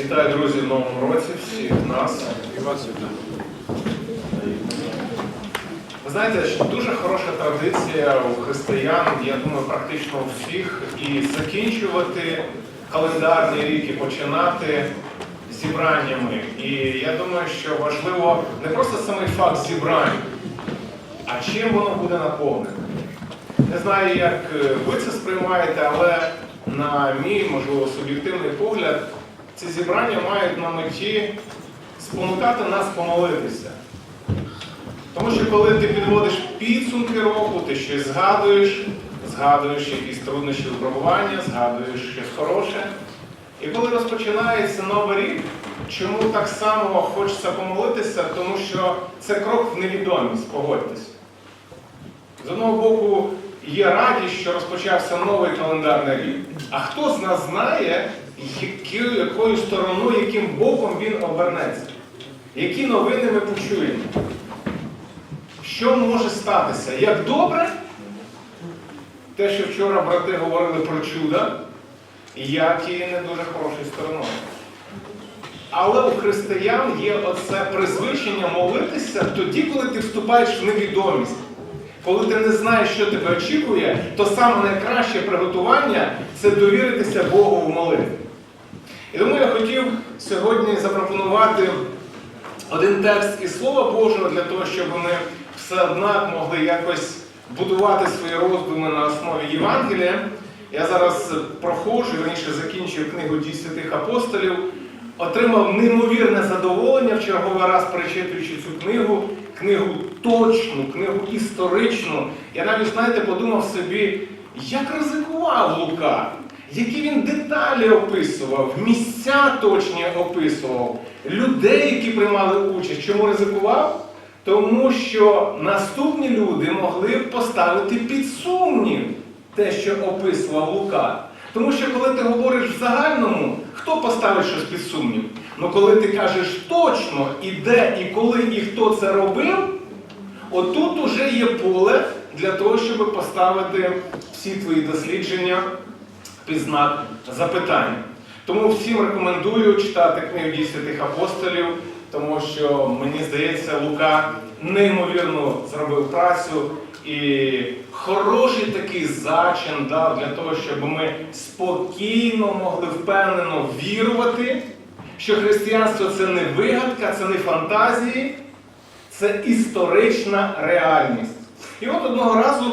Вітаю, друзі, в новому році всіх нас. І вас вітаю. Ви знаєте, що дуже хороша традиція у християн, я думаю, практично у всіх, і закінчувати календарний рік і починати зібраннями. І я думаю, що важливо не просто самий факт зібрань, а чим воно буде наповнене. Не знаю, як е, ви це сприймаєте, але на мій, можливо, суб'єктивний погляд, ці зібрання мають на меті спонукати нас помолитися. Тому що коли ти підводиш підсумки року, ти щось згадуєш, згадуєш якісь труднощі випробування, згадуєш щось хороше. І коли розпочинається новий рік, чому так само хочеться помолитися? Тому що це крок в невідомість, погодьтесь. З одного боку, є радість, що розпочався новий календарний рік, а хто з нас знає, якою, стороною, яким боком він обернеться? Які новини ми почуємо? Що може статися? Як добре, те, що вчора брати говорили про чудо, як і не дуже хорошою стороною. Але у християн є оце призвичення молитися тоді, коли ти вступаєш в невідомість. Коли ти не знаєш, що тебе очікує, то саме найкраще приготування це довіритися Богу в молитві. І тому я хотів сьогодні запропонувати один текст із Слова Божого для того, щоб ми все однак могли якось будувати свої роздуми на основі Євангелія. Я зараз проходжу, верніше закінчую книгу «Дій святих апостолів, отримав неймовірне задоволення в черговий раз перечитуючи цю книгу, книгу точну, книгу історичну. Я навіть, знаєте, подумав собі, як ризикував Лука, які він деталі описував, місця точні описував, людей, які приймали участь. Чому ризикував? Тому що наступні люди могли поставити під сумнів те, що описував Лука. Тому що коли ти говориш в загальному, хто поставить щось під сумнів? Ну коли ти кажеш точно і де, і коли, і хто це робив, отут уже є поле для того, щоб поставити всі твої дослідження під запитання. Тому всім рекомендую читати книгу «Дій святих апостолів, тому що мені здається, Лука неймовірно зробив працю і хороший такий зачин дав для того, щоб ми спокійно могли впевнено вірувати, що християнство це не вигадка, це не фантазії, це історична реальність. І от одного разу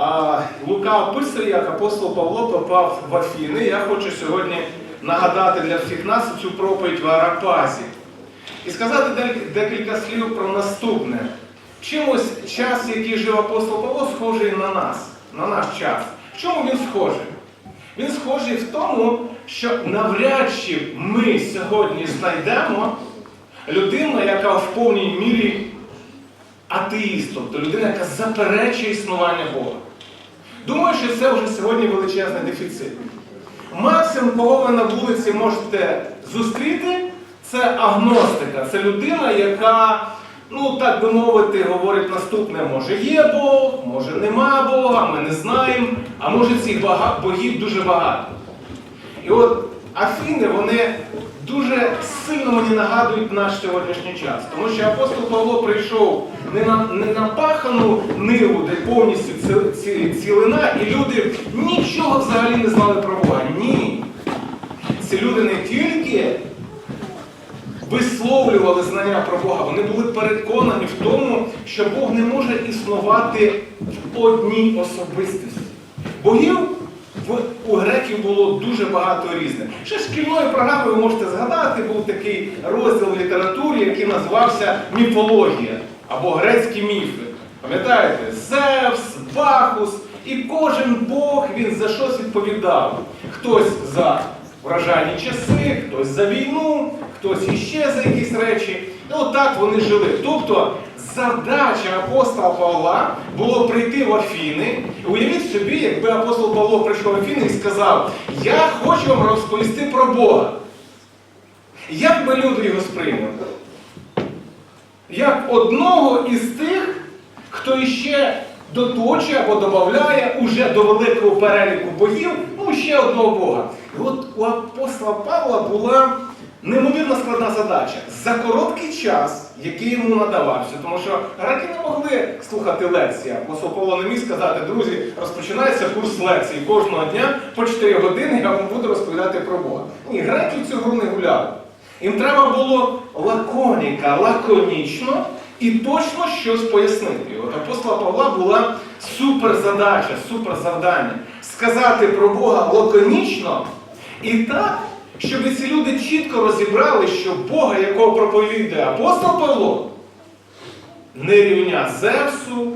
а, Лука описує, як апостол Павло попав в Афіни. Я хочу сьогодні нагадати для всіх нас цю проповідь в Арапазі. І сказати декілька слів про наступне. Чимось час, який жив апостол Павло, схожий на нас, на наш час. В чому він схожий? Він схожий в тому, що навряд чи ми сьогодні знайдемо людину, яка в повній мірі атеїст, тобто людина, яка заперечує існування Бога. Думаю, що це вже сьогодні величезний дефіцит. Максимум, кого ви на вулиці можете зустріти, це агностика. Це людина, яка, ну так би мовити, говорить наступне: може є Бог, може нема Бога, ми не знаємо, а може цих богів дуже багато. І от Афіни, вони дуже сильно мені нагадують наш сьогоднішній час. Тому що апостол Павло прийшов не на, не на пахану ниву, де повністю ці- ці- цілина, і люди нічого взагалі не знали про Бога. Ні. Ці люди не тільки висловлювали знання про Бога, вони були переконані в тому, що Бог не може існувати в одній особистості. Богів у греків було дуже багато різних. Ще шкільною програмою можете згадати, був такий розділ в літературі, який називався міфологія або грецькі міфи. Пам'ятаєте? Зевс, Бахус, і кожен Бог він за щось відповідав. Хтось за вражальні часи, хтось за війну, хтось іще за якісь речі. І отак вони жили. Тобто задача апостола Павла було прийти в Афіни. Уявіть собі, якби апостол Павло прийшов в Афіни і сказав, я хочу вам розповісти про Бога. Як би люди його сприйняли? Як одного із тих, хто іще доточує або додає уже до великого переліку богів, ну ще одного Бога. І от у апостола Павла була неймовірно складна задача. За короткий час, який йому надавався, тому що греки не могли слухати лекції. Апостол Павло не міг сказати, друзі, розпочинається курс лекцій. Кожного дня по 4 години я вам буду розповідати про Бога. Ні, греки цю гру не гуляли. Їм треба було лаконіка, лаконічно і точно щось пояснити. От апостола Павла була суперзадача, суперзавдання. Сказати про Бога лаконічно і так, щоб ці люди чітко розібрали, що Бога, якого проповідує апостол Павло, не рівня Зевсу,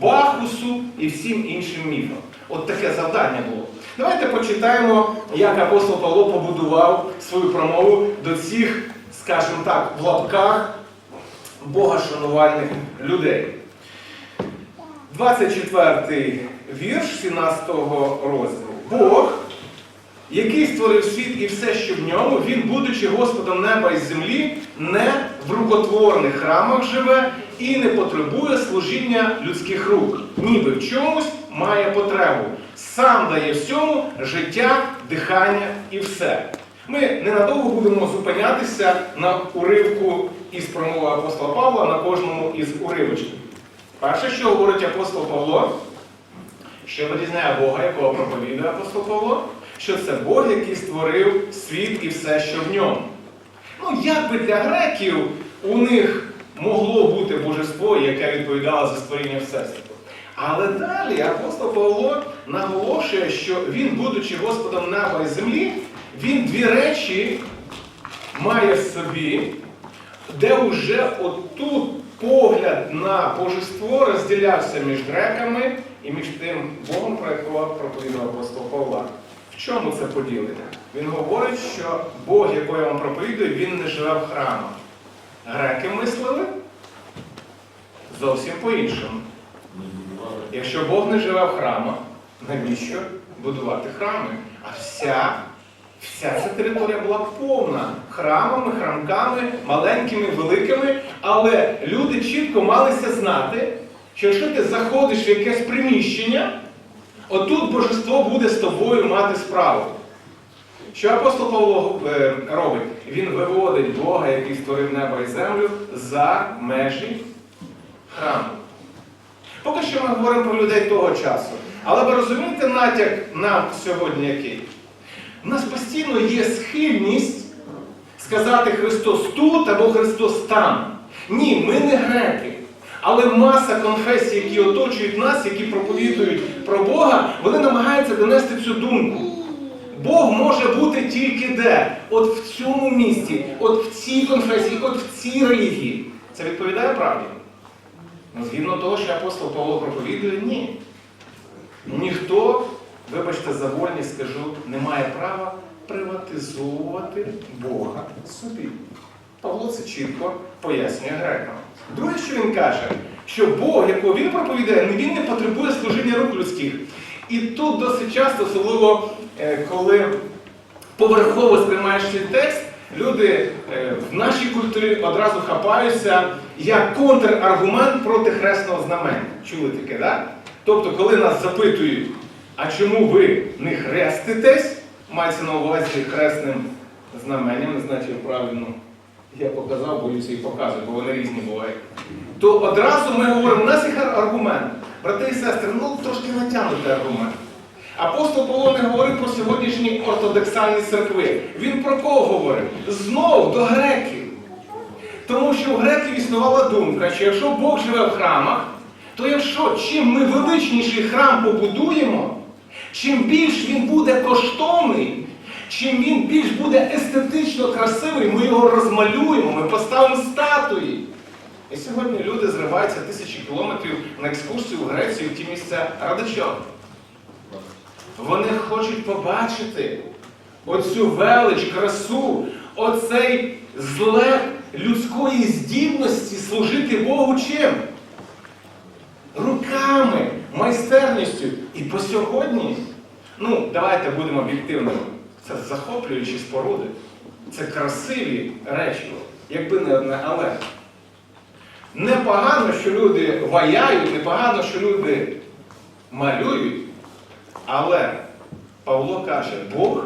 Бахусу і всім іншим міфам. От таке завдання було. Давайте почитаємо, як апостол Павло побудував свою промову до цих, скажімо так, в лапках богошанувальних людей. 24 вірш 17 розділу. Бог, який створив світ і все, що в ньому, він, будучи Господом неба і землі, не в рукотворних храмах живе і не потребує служіння людських рук, ніби в чомусь має потребу. Сам дає всьому життя, дихання і все. Ми ненадовго будемо зупинятися на уривку із промови апостола Павла на кожному із уривочків. Перше, що говорить апостол Павло, що вирізняє Бога, якого проповідує апостол Павло, що це Бог, який створив світ і все, що в ньому. Ну, як би для греків у них могло бути божество, яке відповідало за створіння Всесвіту. Але далі апостол Павло наголошує, що він, будучи Господом неба і землі, він дві речі має в собі, де вже отут погляд на божество розділявся між греками і між тим Богом, про якого проповідував апостол Павла. Чому це поділення? Він говорить, що Бог, якого я вам проповідую, він не живе в храмах. Греки мислили зовсім по-іншому. Якщо Бог не живе в храмах, навіщо будувати храми? А вся, вся ця територія була повна храмами, храмками, маленькими, великими, але люди чітко малися знати, що якщо ти заходиш в якесь приміщення, отут божество буде з тобою мати справу. Що апостол Павло е, робить? Він виводить Бога, який створив небо і землю, за межі храму. Поки що ми говоримо про людей того часу. Але ви розумієте натяк нам сьогодні який? У нас постійно є схильність сказати Христос тут або Христос там. Ні, ми не греки. Але маса конфесій, які оточують нас, які проповідують про Бога, вони намагаються донести цю думку. Бог може бути тільки де? От в цьому місці, от в цій конфесії, от в цій релігії. Це відповідає правді? Ну, Згідно того, що апостол Павло проповідує, ні. Ніхто, вибачте, за вольність скажу, не має права приватизовувати Бога собі. Павло це чітко пояснює грекам. Друге, що він каже, що Бог, якого він проповідає, він не потребує служіння рук людських. І тут досить часто, особливо е, коли поверхово сприймаєш цей текст, люди е, в нашій культурі одразу хапаються як контраргумент проти хресного знамення. Чули таке, так? Тобто, коли нас запитують, а чому ви не хреститесь, мається на увазі хресним знаменням, не знаю, правильно я показав, боюся і показую, бо вони різні бувають. То одразу ми говоримо, у нас є аргумент. Брати і сестри, ну трошки натягнутий аргумент. Апостол Павло не говорив про сьогоднішні ортодоксальні церкви. Він про кого говорив? Знов до греків. Тому що у греків існувала думка, що якщо Бог живе в храмах, то якщо чим ми величніший храм побудуємо, чим більш він буде коштовний, чим він більш буде естетично красивий, ми його розмалюємо, ми поставимо статуї. І сьогодні люди зриваються тисячі кілометрів на екскурсію в Грецію в ті місця. Ради чого? Вони хочуть побачити оцю велич, красу, оцей злет людської здібності служити Богу чим? Руками, майстерністю. І по сьогодні, ну, давайте будемо об'єктивними. Це захоплюючі споруди, це красиві речі, якби не одне але. Непогано, що люди ваяють, непогано, що люди малюють, але Павло каже, Бог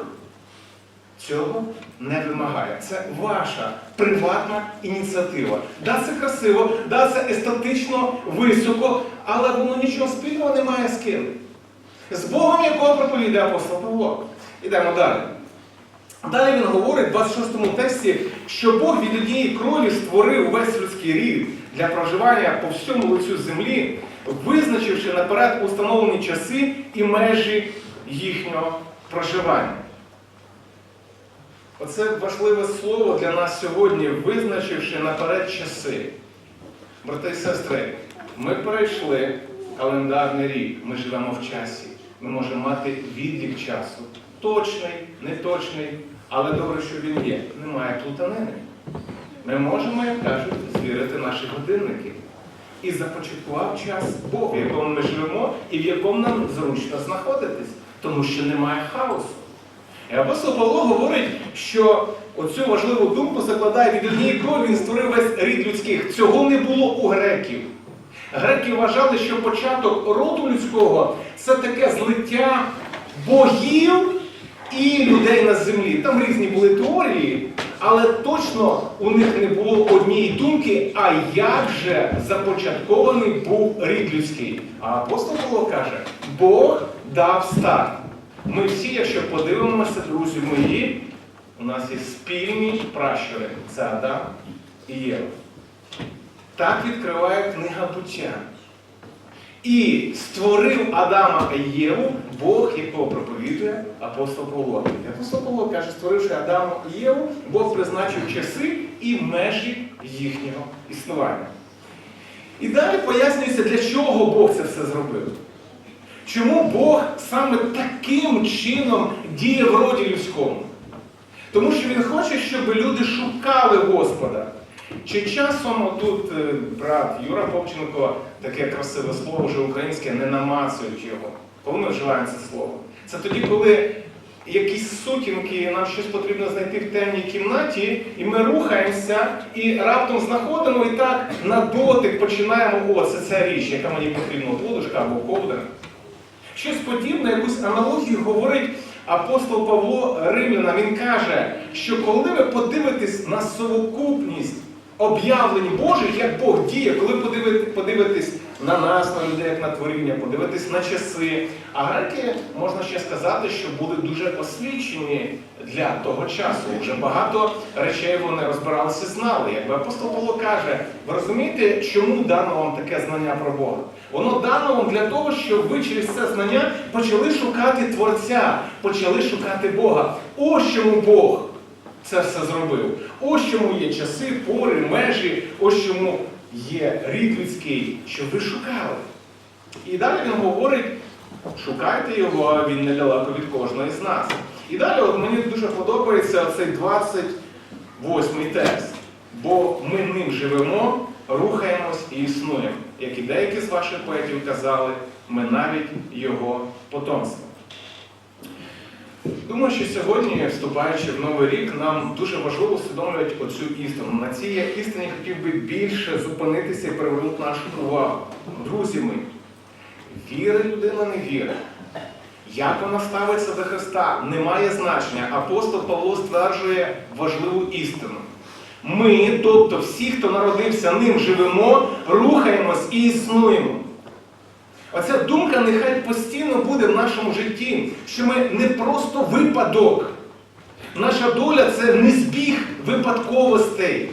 цього не вимагає. Це ваша приватна ініціатива. Да, це красиво, да, це естетично високо, але воно нічого спільного не має з ким. З Богом, якого проповідає апостол Павло. Ідемо далі. Далі він говорить в 26 тексті, що Бог від однієї крові створив весь людський рід для проживання по всьому лицю землі, визначивши наперед установлені часи і межі їхнього проживання. Оце важливе слово для нас сьогодні, визначивши наперед часи. Брати і сестри, ми перейшли календарний рік, ми живемо в часі. Ми можемо мати відлік часу. Точний, неточний, але добре, що він є. Немає плутанини. Ми можемо, як кажуть, звірити наші годинники. І започаткував час Бог, в якому ми живемо і в якому нам зручно знаходитись, тому що немає хаосу. І апостол Павло говорить, що оцю важливу думку закладає від однієї крові, він створив весь рід людських. Цього не було у греків. Греки вважали, що початок роду людського це таке злиття богів і людей на землі. Там різні були теорії, але точно у них не було однієї думки, а як же започаткований був рід людський. А апостол Павло каже, Бог дав старт. Ми всі, якщо подивимося, друзі мої, у нас є спільні пращури. Це Адам і Єва. Так відкриває книга буття. І створив Адама і Єву Бог, якого проповідує апостол Павло. Апостол Павло каже, створивши Адама і Єву, Бог призначив часи і межі їхнього існування. І далі пояснюється, для чого Бог це все зробив. Чому Бог саме таким чином діє в роді людському? Тому що Він хоче, щоб люди шукали Господа. Чи часом тут е, брат Юра Попченко, таке красиве слово вже українське, не намацують його. Коли ми вживаємо це слово? Це тоді, коли якісь сутінки, нам щось потрібно знайти в темній кімнаті, і ми рухаємося і раптом знаходимо і так на дотик починаємо, о, це ця річ, яка мені потрібна, подушка або ковдра. Щось подібне, якусь аналогію говорить апостол Павло Римляна. Він каже, що коли ви подивитесь на совокупність об'явлень Божих, як Бог діє, коли подивитесь на нас, на людей, як на творіння, подивитись на часи. А греки, можна ще сказати, що були дуже освічені для того часу. Вже багато речей вони розбиралися, знали. Якби апостол Павло каже, ви розумієте, чому дано вам таке знання про Бога? Воно дано вам для того, щоб ви через це знання почали шукати Творця, почали шукати Бога. Ось чому Бог це все зробив. Ось чому є часи, пори, межі, ось чому є рід людський, щоб ви шукали. І далі він говорить, шукайте його, а він недалеко від кожного з нас. І далі от мені дуже подобається цей 28 текст. Бо ми ним живемо, рухаємось і існуємо. Як і деякі з ваших поетів казали, ми навіть його потомство. Думаю, що сьогодні, вступаючи в новий рік, нам дуже важливо усвідомлювати оцю істину. На цій істині хотів би більше зупинитися і привернути нашу увагу. Друзі мої, віра людина не віра. Як вона ставиться до Христа, не має значення. Апостол Павло стверджує важливу істину. Ми, тобто всі, хто народився ним, живемо, рухаємось і існуємо. Оця думка нехай постійно буде в нашому житті, що ми не просто випадок. Наша доля це не збіг випадковостей.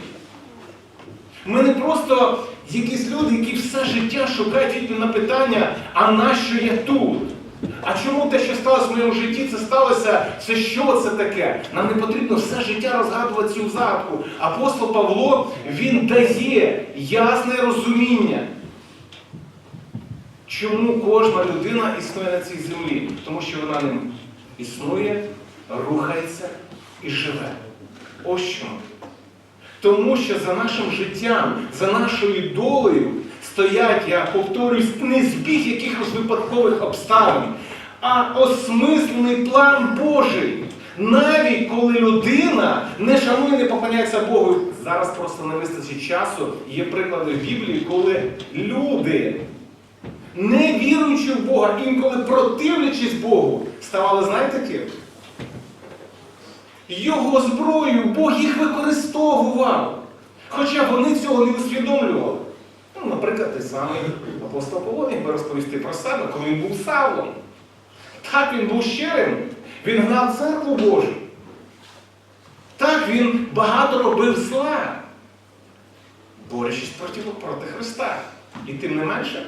Ми не просто якісь люди, які все життя шукають відповідь на питання, а нащо я тут? А чому те, що сталося в моєму житті, це сталося, це що це таке? Нам не потрібно все життя розгадувати цю загадку. Апостол Павло, він дає ясне розуміння. Чому кожна людина існує на цій землі? Тому що вона ним існує, рухається і живе. Ось чому. Тому що за нашим життям, за нашою долею стоять, я повторюсь, не збіг якихось випадкових обставин, а осмислений план Божий. Навіть коли людина не шанує, не поклоняється Богу. Зараз просто не вистачить часу. Є приклади в Біблії, коли люди не віруючи в Бога, інколи противлячись Богу, ставали, знаєте ким? його зброєю, Бог їх використовував. Хоча вони цього не усвідомлювали. Ну, наприклад, той самий апостол Павло міг би розповісти про себе, коли він був Савлом. Так він був щирим, він гнав церкву Божу. Так він багато робив зла, борючись проти, проти Христа. І тим не менше,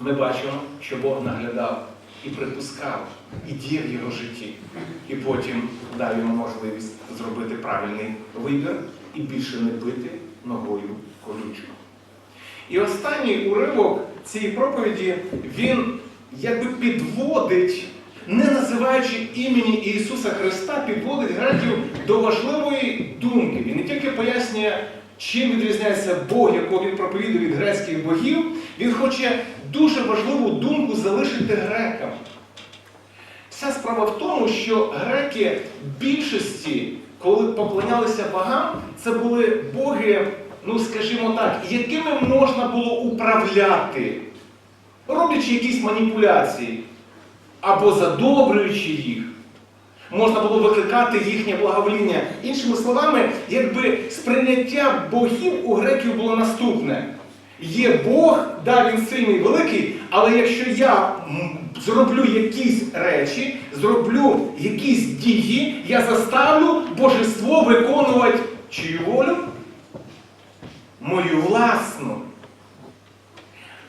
ми бачимо, що Бог наглядав і припускав, і діяв в його житті. І потім дав йому можливість зробити правильний вибір і більше не бити ногою колючу. І останній уривок цієї проповіді, він якби підводить, не називаючи імені Ісуса Христа, підводить греків до важливої думки. Він не тільки пояснює, чим відрізняється Бог, якого він проповідує від грецьких богів, він хоче дуже важливу думку залишити грекам. Вся справа в тому, що греки в більшості, коли поклонялися богам, це були боги, ну скажімо так, якими можна було управляти, роблячи якісь маніпуляції або задобрюючи їх. Можна було викликати їхнє благовоління. Іншими словами, якби сприйняття богів у греків було наступне. Є Бог, да, він сильний, великий, але якщо я зроблю якісь речі, зроблю якісь дії, я заставлю божество виконувати чию волю? Мою власну.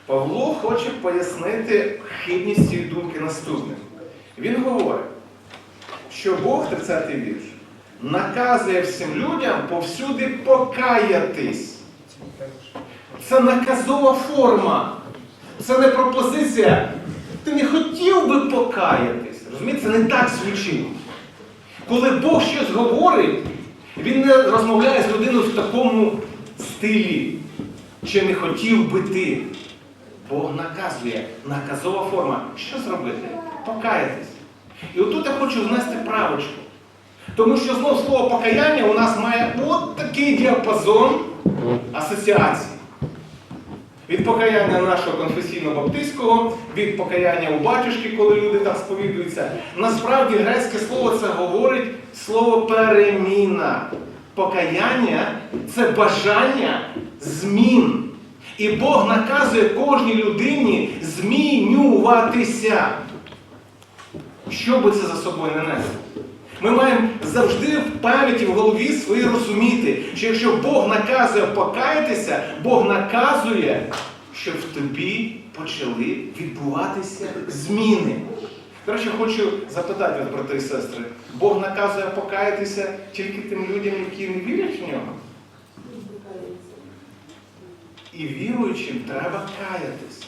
Павло хоче пояснити хибність цієї думки наступним. Він говорить, що Бог, 30 вірш, наказує всім людям повсюди покаятись. Це наказова форма. Це не пропозиція. Ти не хотів би покаятись. Розумієте, це не так звучить. Коли Бог щось говорить, він не розмовляє з людиною в такому стилі. Чи не хотів би ти? Бог наказує, наказова форма. Що зробити? Покаятись. І отут я хочу внести правочку. Тому що знову слово покаяння у нас має от такий діапазон асоціацій. Від покаяння нашого конфесійно-баптистського, від покаяння у батюшки, коли люди так сповідуються. Насправді грецьке слово це говорить слово переміна. Покаяння це бажання змін. І Бог наказує кожній людині змінюватися. Що би це за собою не несло? Ми маємо завжди в пам'яті в голові свої розуміти, що якщо Бог наказує покаятися, Бог наказує, щоб в тобі почали відбуватися зміни. До хочу запитати вас, брати і сестри, Бог наказує покаятися тільки тим людям, які не вірять в нього? І віруючим треба каятись.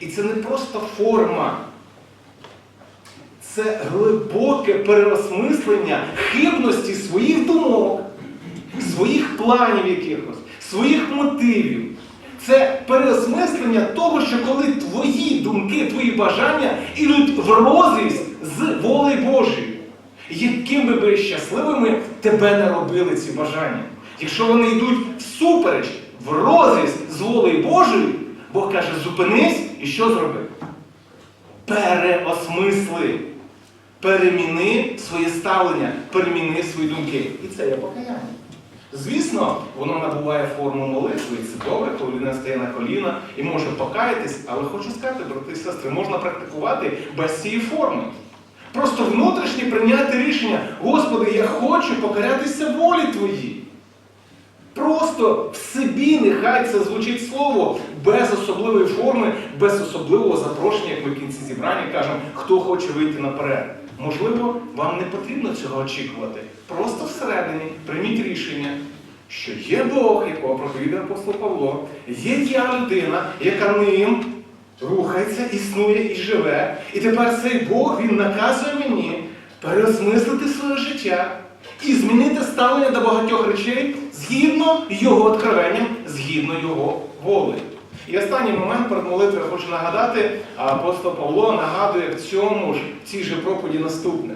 І це не просто форма. Це глибоке переосмислення хибності своїх думок, своїх планів якихось, своїх мотивів. Це переосмислення того, що коли твої думки, твої бажання йдуть в розріз з волею Божою. Якими би щасливими тебе не робили ці бажання. Якщо вони йдуть всупереч, в розріз з волею Божою, Бог каже, зупинись і що зроби? Переосмисли. Переміни своє ставлення, переміни свої думки. І це є покаяння. Звісно, воно набуває форму молитви, і це добре, коли людина стає на коліна і може покаятись, але хочу сказати, брати і сестри, можна практикувати без цієї форми. Просто внутрішнє прийняти рішення, Господи, я хочу покорятися волі Твоїй. Просто в собі нехай це звучить слово без особливої форми, без особливого запрошення, як ми в кінці зібрання кажемо, хто хоче вийти наперед. Можливо, вам не потрібно цього очікувати. Просто всередині прийміть рішення, що є Бог, якого проповідає апостол Павло, є я людина, яка ним рухається, існує і живе. І тепер цей Бог він наказує мені переосмислити своє життя і змінити ставлення до багатьох речей згідно його откровенням, згідно його волею. І останній момент перед молитвою я хочу нагадати, апостол Павло нагадує в цьому ж в цій же проповіді наступне,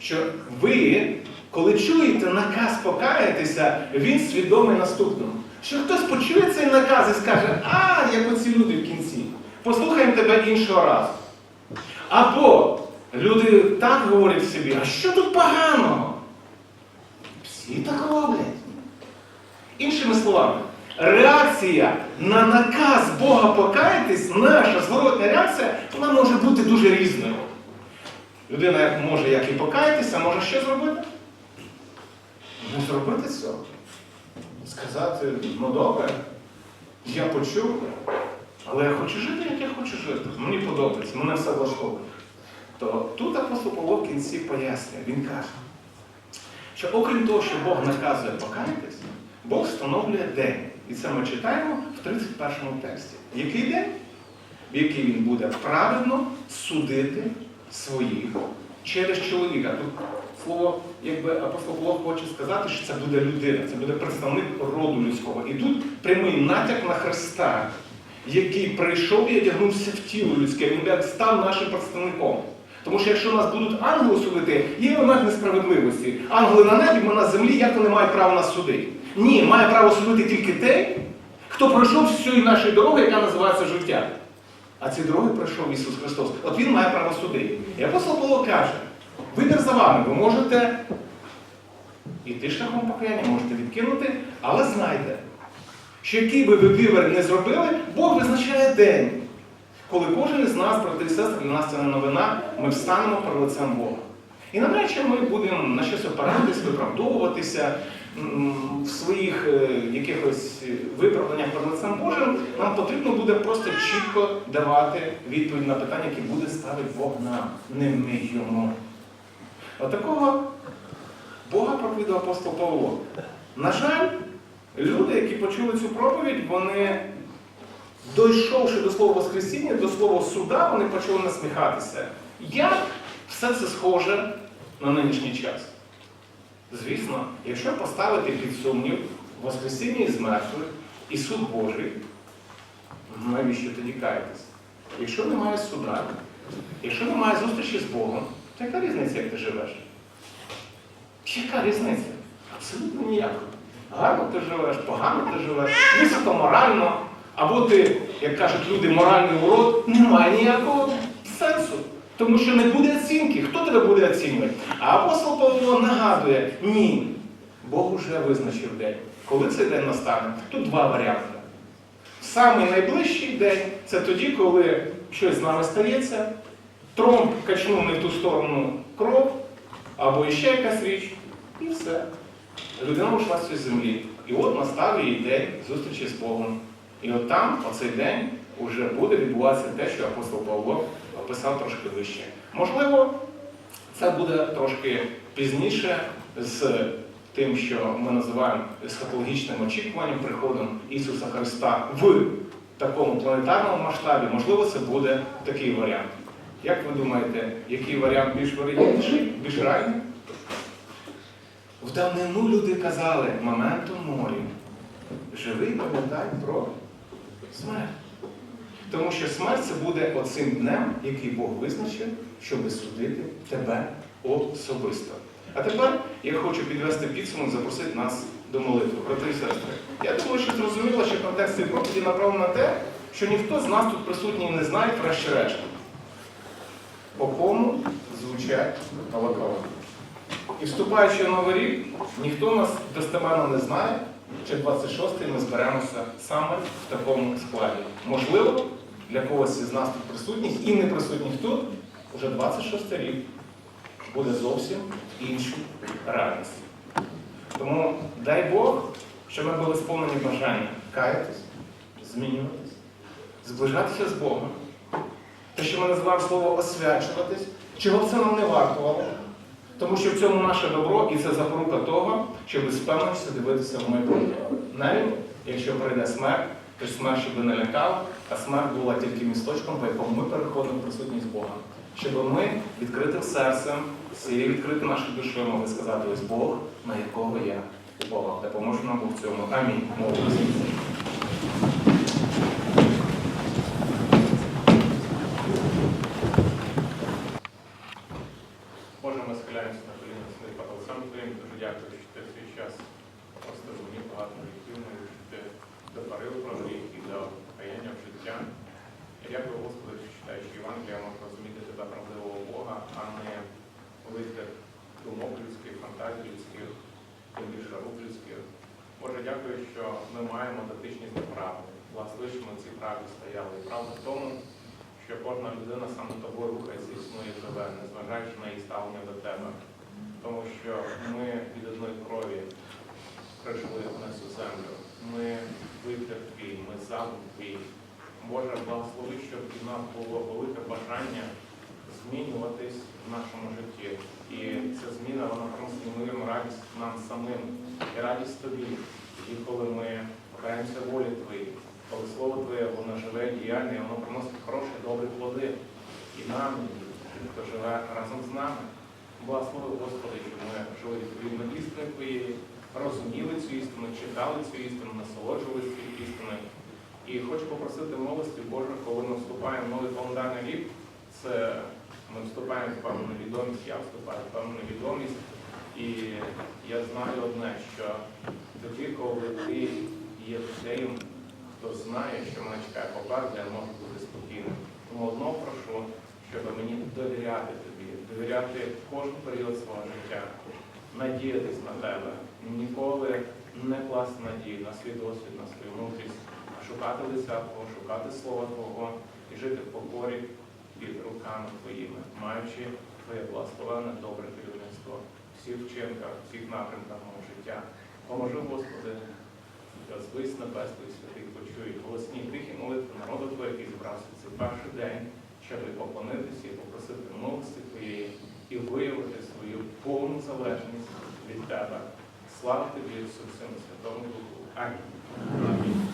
що ви, коли чуєте наказ покаятися, він свідомий наступному. Що хтось почує цей наказ і скаже, а, як оці люди в кінці, послухаємо тебе іншого разу. Або люди так говорять собі, а що тут поганого? Всі так роблять. Іншими словами, реакція на наказ Бога покаятись, наша зворотна реакція, вона може бути дуже різною. Людина може як і покаятися, може що зробити? Не зробити цього. Сказати, ну добре, я почув, але я хочу жити, як я хочу жити. Мені подобається, мене все влаштовує. То тут апостол Павло в кінці пояснює, він каже, що окрім того, що Бог наказує покаятись, Бог встановлює день. І це ми читаємо в 31 тексті. Який день? В який він буде правильно судити своїх через чоловіка. Тут слово, якби апостол Павло хоче сказати, що це буде людина, це буде представник роду людського. І тут прямий натяк на Христа, який прийшов і одягнувся в тіло людське, він став нашим представником. Тому що якщо нас будуть ангели судити, є елемент несправедливості. Ангели на небі, ми на землі, як вони мають право нас судити? Ні, має право судити тільки той, хто пройшов всю нашої дороги, яка називається життя. А ці дороги пройшов Ісус Христос. От Він має право судити. І апостол Павло каже, вибір за вами, ви можете іти шляхом покаяння, можете відкинути, але знайте, що який би ви вибір не зробили, Бог визначає день, коли кожен із нас, брати і сестри, для нас це не новина, ми встанемо перед лицем Бога. І навряд чи ми будемо на щось опиратись, виправдовуватися в своїх е, якихось виправданнях перед лицем Божим, нам потрібно буде просто чітко давати відповідь на питання, які буде ставити Бог нам, не ми йому. Отакого Бога проповідав апостол Павло. На жаль, люди, які почули цю проповідь, вони, дійшовши до слова Воскресіння, до слова суда, вони почали насміхатися. Як все це схоже на нинішній час? Звісно, якщо поставити під сумнів Воскресіння із мертвих і суд Божий, навіщо тоді каятись? Якщо немає суда, якщо немає зустрічі з Богом, то яка різниця, як ти живеш? Яка різниця? Абсолютно ніяка. Гарно ти живеш, погано ти живеш, високо морально, або ти, як кажуть люди, моральний урод, немає ніякого сенсу. Тому що не буде оцінки. Хто тебе буде оцінювати? А апостол Павло нагадує, ні, Бог уже визначив день. Коли цей день настане? Тут два варіанти. Самий найближчий день це тоді, коли щось з нами стається, тромб качнув не в ту сторону кров, або іще якась річ, і все. Людина ушла з цієї землі. І от настав її день зустрічі з Богом. І от там, оцей день, вже буде відбуватися те, що апостол Павло описав трошки вище. Можливо, це буде трошки пізніше з тим, що ми називаємо есхатологічним очікуванням, приходом Ісуса Христа в такому планетарному масштабі. Можливо, це буде такий варіант. Як ви думаєте, який варіант більш варіантніший, більш реальний? В давнину люди казали моменту морі. Живий пам'ятай про смерть. Тому що смерть це буде оцим днем, який Бог визначив, щоб судити тебе особисто. А тепер я хочу підвести підсумок, запросити нас до молитви, брати і сестри. Я думаю, що зрозуміло, що контекст цієї проповіді направлений на те, що ніхто з нас тут присутній не знає, врешті-решт, по кому звучать колоколи. І вступаючи в Новий рік, ніхто нас достеменно не знає, чи 26-й ми зберемося саме в такому складі. Можливо, для когось із нас тут присутніх і не присутніх тут, уже 26 рік буде зовсім іншою реальністю. Тому дай Бог, щоб ми були сповнені бажання каятись, змінюватись, зближатися з Богом. Те, що ми називаємо слово освячуватись, чого це нам не вартувало. Тому що в цьому наше добро і це запорука того, щоб з певністю дивитися в майбутнє. Навіть якщо прийде смерть, то смерть щоб не лякала, а смерть була тільки місточком, по якому ми переходимо в присутність Бога. Щоб ми відкритим серцем, цією відкритою нашою душою могли сказати ось Бог, на якого я Бога. Допоможе нам в цьому. Амінь. Молимося. Може, ми схиляємося на коліна свої Папа Олександр Твоїм, дуже дякую, що ти в свій час просто мені багато гріхів, моїх, що ти допарив про гріх і дав каяння в життя. Я дякую Господу, що читаючи Євангелія, можу розуміти тебе правдивого Бога, а не вигляд думок людських, фантазій людських, тим більше дякую, що ми маємо дотичність до правди. Благослови, що ми в цій правді стояли. І правда в тому, що кожна людина саме тобою рухається, існує і живе, її ставлення до тебе. Тому що ми від одної крові прийшли на цю землю. Ми вибір твій, ми задум твій. Боже, благослови, щоб в нас було велике бажання змінюватись в нашому житті. І ця зміна вона приносить неймовірну радість нам самим і радість тобі. І коли ми покаємося волі Твоїй, коли слово Твоє, воно живе, діяльне, воно приносить хороші, добрі плоди. І нам, хто живе разом з нами. Благослови, Господи, щоб ми жили відповідно істини Твоєї, розуміли цю істину, читали цю істину, насолоджувалися цією істиною. І хочу попросити милості Боже, коли ми вступаємо в новий календарний рік, це ми вступаємо в певну невідомість, я вступаю в певну невідомість. І я знаю одне, що тоді, коли ти є тим, хто знає, що мене чекає попереду, я можу бути спокійним. Тому одного прошу, щоб мені довіряти тобі, довіряти кожен період свого життя, надіятись на тебе, ніколи не класти надію на свій досвід, на свою мудрість, а шукати лиця Твого, шукати слова Твого і жити в покорі під руками Твоїми, маючи Твоє благословенне добре керівництво всіх вчинках, всіх напрямках мого життя. Поможи, Господи, Звись Небесний святий почують голосні тихі молитви народу Твого, який зібрався цей перший день, щоб поклонитися і попросити милості Твоєї і виявити свою повну залежність від Тебе. Слава Тобі, Ісусу, Святому Духу. Амінь. Амінь.